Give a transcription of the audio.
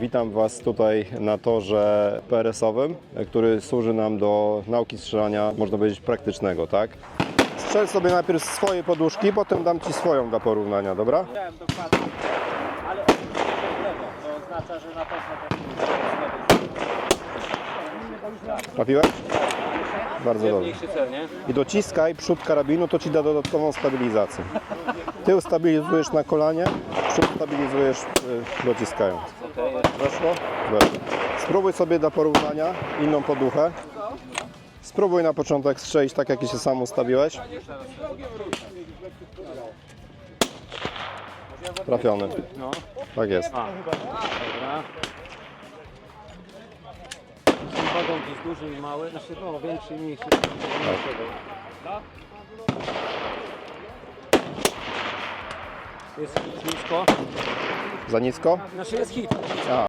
Witam Was tutaj na torze PRS-owym, który służy nam do nauki strzelania, można powiedzieć, praktycznego, tak? Strzel sobie najpierw swoje poduszki, potem dam Ci swoją dla porównania, dobra? Wiem dokładnie, ale oczywiście w lewo, to oznacza, że na pewno Trafiłeś? Bardzo dobrze. Mniejszy cel, nie? I dociskaj przód karabinu, to Ci da dodatkową stabilizację. Tył stabilizujesz na kolanie, przód stabilizujesz y, dociskając. Weszło? Weszło. Spróbuj sobie dla porównania inną poduchę. Spróbuj na początek strzelić tak, jak się sam ustawiłeś. Trafiony. no. Tak jest. Wagonki jest duży i mały, znaczy no większy i mniejszy. Jest hit nisko, Za nisko? znaczy jest hit. A,